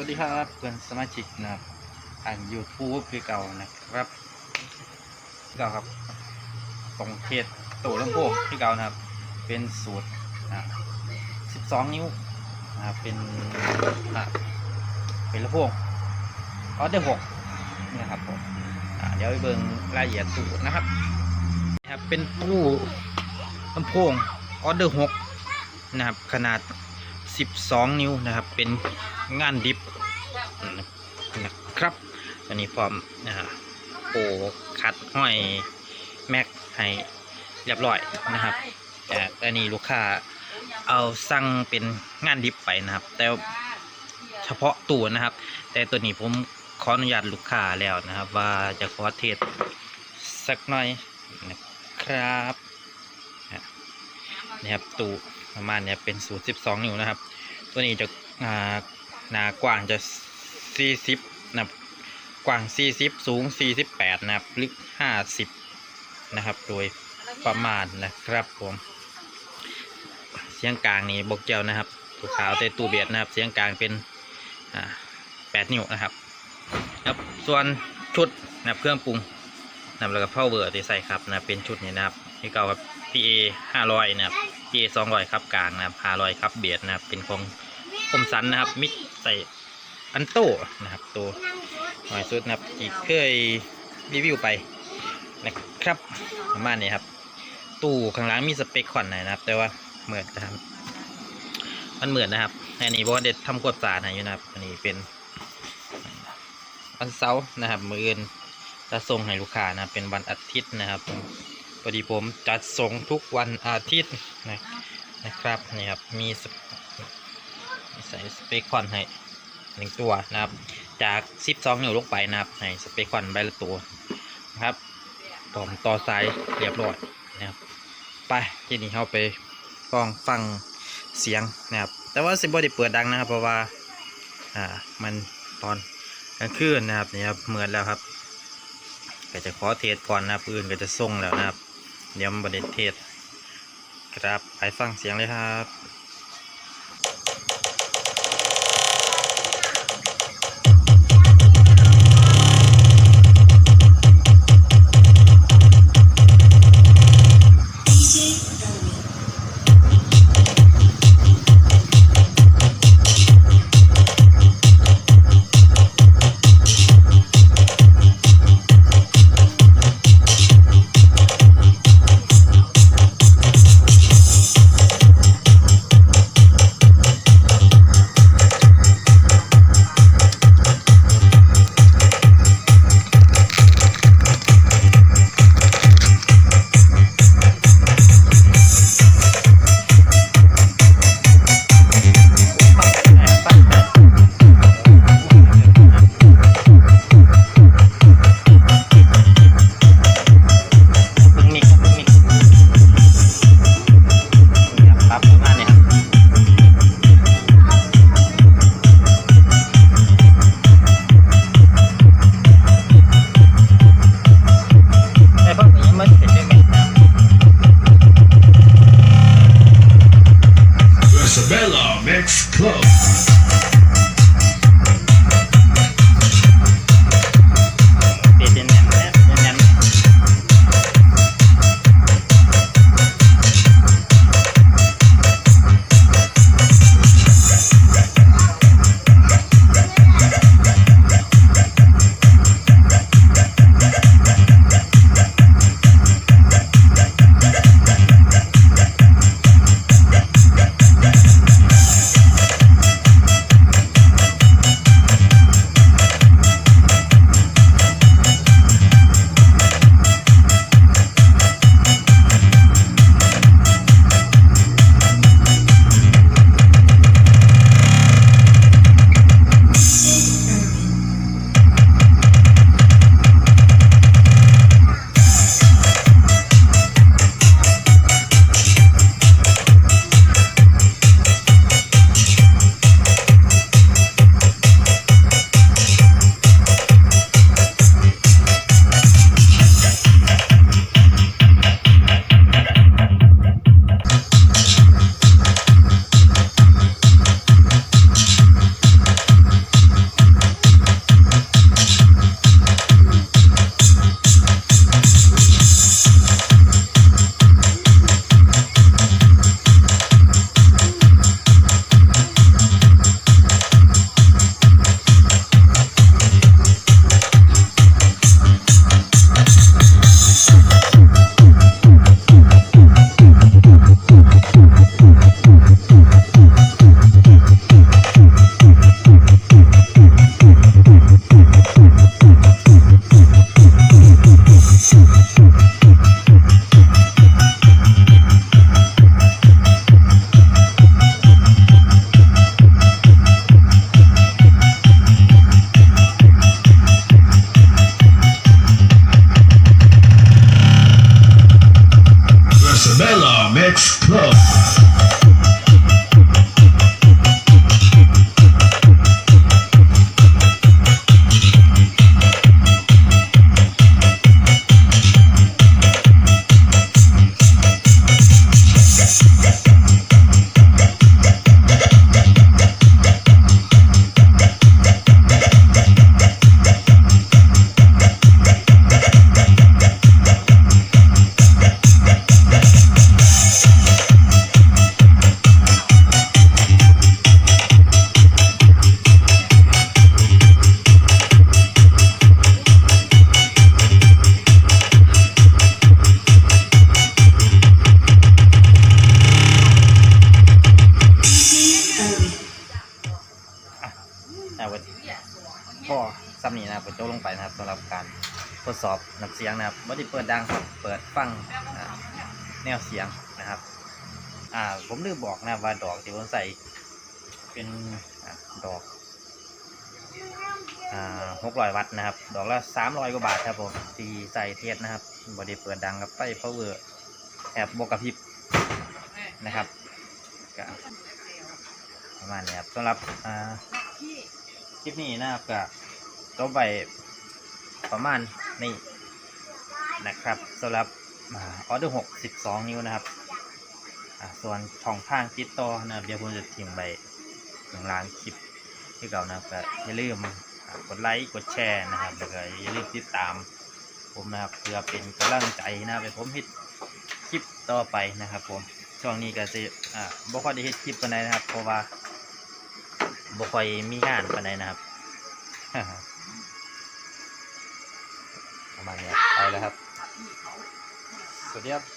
วัสดีครับเพื่อนสมาชิกนะครับทาง YouTube คือเก่านะครับเก่าครับตรงเทศตัวลำโพงที่เก่านะครับ เป็นสูตรอะ12นิ้วนะครับเป็นอะเป็นลำโพงออเดอร์6นะครับผมอะเดี๋ยวไปเบิ่งรายละเอียดสูตรนะครับนะครับเป็นตู้ลำโพงออเดอร์6นะครับขนาด 12 นิ้วนะครับ เป็นงานดิฟนะครับ อันนี้พร้อมนะฮะโปคัดห้อยแม็กให้เรียบร้อยนะครับแต่อันนี้ลูกค้าเอาสั่งเป็นงานดิฟไปนะครับ แต่เฉพาะตัวนะครับ แต่ตัวนี้ผมขออนุญาตลูกค้าแล้วนะครับ ว่าจะขอเทสสักหน่อยนะครับนี่ครับตู้ ประมาณเนี้ยเป็นสูตร12 นิ้วนะครับ ตัวนี้จะหนากว้างจะ 40 นะครับ กว้าง 40 สูง 48 นะครับ ลึก 50 นะครับ โดยประมาณนะครับผม เสียงกลางนี่บกเจียวนะครับถูกขาวแต่ตูเบียดนะครับ เสียงกลางเป็นอ่า8นิ้วนะครับครับส่วนชุดนะครับเครื่องปรุงนะครับแล้วก็พ่อเวอร์ที่ใส่ครับนะเป็นชุดนี้นะครับที่เก่ากับ PA 500 นะครับ PA 200 ครับกลางนะครับ500ครับเบียดนะครับ เป็นของคมสันนะครับ มิกใส่อันโต้นะครับ ตัวหน่อยสุดนะครับที่เคยรีวิวไปนะครับประมาณนี้ครับ ตู้ข้างหล่างมีสเปคขอนหน่อยนะครับ แต่ว่าเหมือนนะครับ มันเหมือนนะครับอันนี้บอกว่าเด็ดทำกวดสารให้อยู่นะครับ อันนี้เป็นวันเสาร์นะครับ มืออื่นจะส่งให้ลูกค้านะเป็นวันอาทิตย์นะครับ อดีผมจัดส่งทุกวันอาทิตย์นะนะครับนี่ครับมีสใส่สเปคคอนให้หนึ่งตัวนะครับ จาก12นิ้วลงไปนะครับให้สเปคคอนใบละตัวนะครับต่อมต่อสายเรียบร้อยนะครับไปทีนี้เข้าไปฟังฟังเสียงนะครับ แต่ว่าสิบได้เปิดดังนะครับเพราะว่าอ่ามันตอนกลางคืนนะครับนี่ครับเหมือนแล้วครับก็จะขอเทสก่อนนะครับอื่นก็จะส่งแล้วนะครับ เดี๋ยวมันบไดเทศครับไปฟังเสียงเลยครับ พ่อซัมนี่นะครับโจบลงไปนะครับสำหรับการทดสอบน้ำเสียงนะครับไม่ได้เปิดดังครับเปิดฟังแนวเสียงนะครับ อ่าผมลืมบอกนะว่าดอกที่ผมใส่เป็นอดอกหกร้อยวัตต์นะครับ ดอกละสามร้อยกว่าบาทครับผมที่ใส่เทียดนะครับบอดีเปิดดังกับไฟพาวเวอร์แอบบวกกระพริบนะครับประมาณนี้ครับสำหรับ ลิปนี้นะครับก็จบไปประมาณนี้นะครับสำหรับออเดอร์หกสิบสองนิ้วนะครับส่วนช่องทางติดต่อนะครับเดี๋ยวผมจะทิ้งไปข้างล่างคลิปที่เก่านะครับอย่าลืมกดไลค์กดแชร์นะครับแล้วก็อย่าลืมติดตามผมนะครับเพื่อเป็นกำลังใจนะครับให้ผมเฮ็ดคลิปต่อไปนะครับผมช่วงนี้ก็จะอ่าบ่ค่อยได้เฮ็ดคลิปปานใดนะครับเพราะว่า บ่ค่อยมีงานปานใดนะครับประมาณนี้ไปแล้วครับสวัสดีครับ